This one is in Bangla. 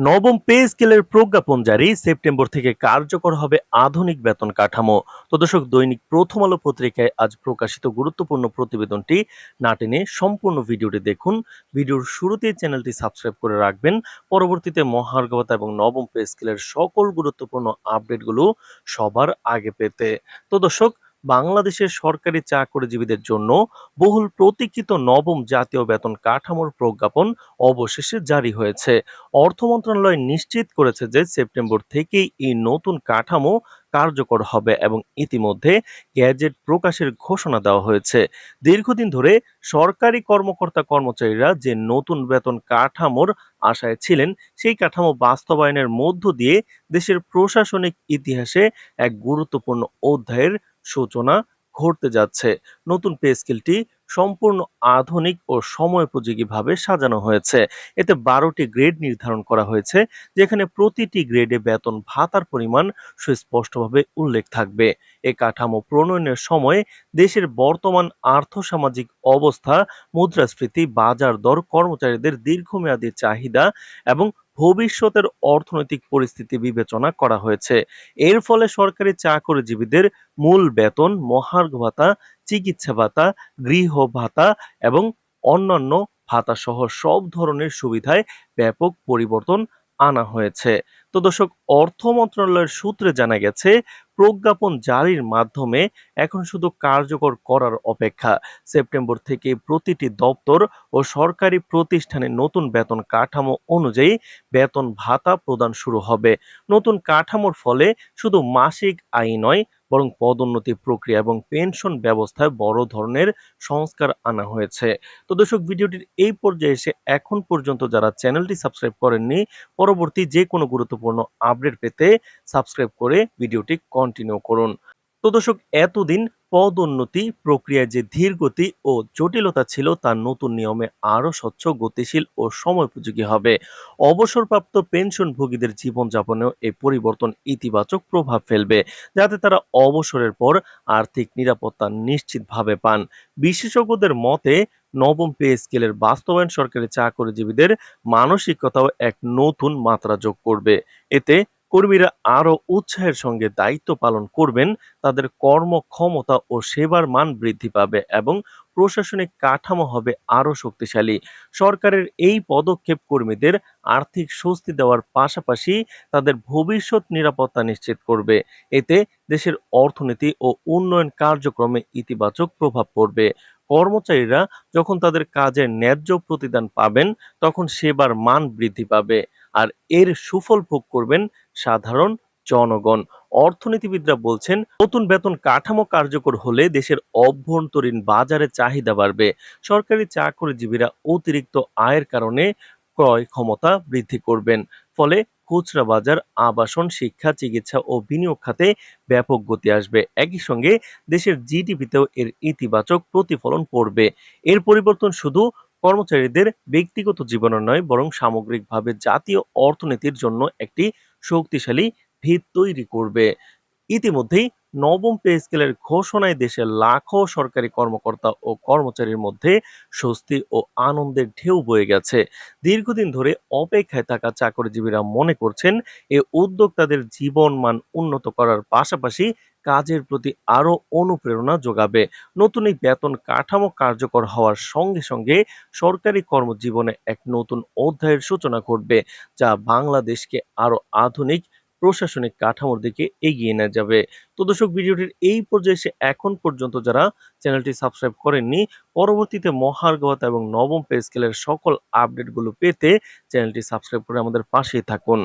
নবম পে স্কেলের প্রজ্ঞাপন জারি। সেপ্টেম্বর থেকে কার্যকর হবে আধুনিক বেতন কাঠামো। তো দর্শক, দৈনিক প্রথম আলো পত্রিকায় আজ প্রকাশিত গুরুত্বপূর্ণ প্রতিবেদনটি না টেনে সম্পূর্ণ ভিডিওটি দেখুন। ভিডিওর শুরুতেই চ্যানেলটি সাবস্ক্রাইব করে রাখবেন। পরবর্তীতে মহার্গবতা এবং নবম পে স্কেলের সকল গুরুত্বপূর্ণ আপডেটগুলো সবার আগে পেতে। তো দর্শক বাংলাদেশের সরকারি চাকরিজীবীদের জন্য বহুল প্রতীক্ষিত নবম জাতীয় বেতন কাঠামোর প্রজ্ঞাপন অবশেষে জারি হয়েছে। অর্থ মন্ত্রণালয় নিশ্চিত করেছে যে সেপ্টেম্বর থেকেই এই নতুন কাঠামো কার্যকর হবে এবং ইতিমধ্যে গ্যাজেট প্রকাশের ঘোষণা দেওয়া হয়েছে। দীর্ঘদিন ধরে সরকারি কর্মকর্তা কর্মচারীরা যে নতুন বেতন কাঠামোর আশায় ছিলেন, সেই কাঠামো বাস্তবায়নের মধ্য দিয়ে দেশের প্রশাসনিক ইতিহাসে এক গুরুত্বপূর্ণ অধ্যায়ের সূচনা ঘটতে যাচ্ছে। নতুন পে স্কেলটি সম্পূর্ণ আধুনিক ও সময়োপযোগীভাবে সাজানো হয়েছে। এতে বারোটি গ্রেড নির্ধারণ করা হয়েছে, যেখানে প্রতিটি গ্রেডে বেতন ভাতার পরিমাণ সুস্পষ্টভাবে উল্লেখ থাকবে। এ কাঠামো প্রণয়নের সময় দেশের বর্তমান আর্থসামাজিক অবস্থা, মুদ্রাস্ফীতি বাজার দর কর্মচারীদের দীর্ঘমেয়াদী চাহিদা এবং ভবিষ্যতের অর্থনৈতিক পরিস্থিতি বিবেচনা করা হয়েছে। এর ফলে সরকারি চাকরিজীবীদের মূল বেতন, মহার্ঘ ভাতা, চিকিৎসা ভাতা, গৃহ ভাতা এবং অন্যান্য ভাতাসহ সব ধরনের সুবিধায় ব্যাপক পরিবর্তন আনা হয়েছে। তো দর্শক, অর্থ মন্ত্রণালয়ের সূত্রে জানা গেছে প্রজ্ঞাপন জারির মাধ্যমে এখন শুধু কার্যকর করার অপেক্ষা। সেপ্টেম্বর থেকে প্রতিটি দপ্তর ও সরকারি প্রতিষ্ঠানে নতুন বেতন কাঠামো অনুযায়ী বেতন ভাতা প্রদান শুরু হবে। নতুন কাঠামোর ফলে শুধু মাসিক আয় নয় বরং পদোন্নতি প্রক্রিয়া এবং পেনশন ব্যবস্থায় বড় ধরনের সংস্কার আনা হয়েছে। তো দর্শক, ভিডিওটির এই পর্যায়ে এসে এখন পর্যন্ত যারা চ্যানেলটি সাবস্ক্রাইব করেননি, পরবর্তী যে কোনো গুরুত্বপূর্ণ আপডেট পেতে সাবস্ক্রাইব করে ভিডিওটি কন্টিনিউ করুন। তো দর্শক, এতদিন পদোন্নতি প্রক্রিয়ায় যে ধীর গতি ও জটিলতা ছিল, তা নতুন নিয়মে আরও স্বচ্ছ, গতিশীল ও সময়োপযোগী হবে। অবসরপ্রাপ্ত পেনশনভোগীদের জীবনযাপনেও এই পরিবর্তন ইতিবাচক প্রভাব ফেলবে, যাতে তারা অবসরের পর আর্থিক নিরাপত্তা নিশ্চিতভাবে পান। বিশেষজ্ঞদের মতে, নবম পে স্কেলের বাস্তবায়ন সরকারি চাকরিজীবীদের মানসিকতাও এক নতুন মাত্রা যোগ করবে। এতে কর্মীরা আরও উৎসাহের সঙ্গে দায়িত্ব পালন করবেন, তাদের কর্মক্ষমতা ও সেবার মান বৃদ্ধি পাবে এবং প্রশাসনিক কাঠামো হবে আরও শক্তিশালী। সরকারের এই পদক্ষেপ কর্মীদের আর্থিক স্বস্তি দেওয়ার পাশাপাশি তাদের ভবিষ্যৎ নিরাপত্তা নিশ্চিত করবে। এতে দেশের অর্থনীতি ও উন্নয়ন কার্যক্রমে ইতিবাচক প্রভাব পড়বে। কর্মচারীরা যখন তাদের কাজের ন্যায্য প্রতিদান পাবেন, তখন সেবার মান বৃদ্ধি পাবে। আর এর সুফল ভোগ করবেন সাধারণ জনগণ। অর্থনীতিবিদরা বলছেন, নতুন বেতন কাঠামো কার্যকর হলে দেশের অভ্যন্তরীণ বাজারে চাহিদা বাড়বে। সরকারি চাকরিজীবীরা অতিরিক্ত আয়ের কারণে ক্রয় ক্ষমতা বৃদ্ধি করবেন। ফলে খুচরা বাজার, আবাসন, শিক্ষা, চিকিৎসা ও বিনিয়োগ খাতে ব্যাপক গতি আসবে। একই সঙ্গে দেশের জিডিপিতেও এর ইতিবাচক প্রতিফলন পড়বে। এর পরিবর্তন শুধু কর্মচারীদের ব্যক্তিগত জীবনে নয়, বরং সামগ্রিকভাবে জাতীয় অর্থনীতির জন্য একটি শক্তিশালী ভিত তৈরি করবে। ইতিমধ্যেই নবম পে স্কেলের ঘোষণায় দেশের লাখো সরকারি কর্মকর্তা ও কর্মচারীর মধ্যে স্বস্তি ও আনন্দের ঢেউ বয়ে গেছে। দীর্ঘদিন ধরে অপেক্ষায় থাকা চাকরিজীবীরা মনে করছেন, এ উদ্যোগ তাদের জীবন মান উন্নত করার পাশাপাশি কাজের প্রতি আরও অনুপ্রেরণা যোগাবে। নতুন এই বেতন কাঠামো কার্যকর হওয়ার সঙ্গে সঙ্গে সরকারি কর্মজীবনে এক নতুন অধ্যায়ের সূচনা ঘটবে, যা বাংলাদেশকে আরও আধুনিক প্রশাসনিক কাঠামোর দিকে এগিয়ে নেওয়া যাবে। তো দর্শক, ভিডিওটির এই পর্যায়ে এসে এখন পর্যন্ত যারা চ্যানেলটি সাবস্ক্রাইব করেননি, পরবর্তীতে মহার্গবতা এবং নবম পে স্কেলের সকল আপডেটগুলো পেতে চ্যানেলটি সাবস্ক্রাইব করে আমাদের পাশেই থাকুন।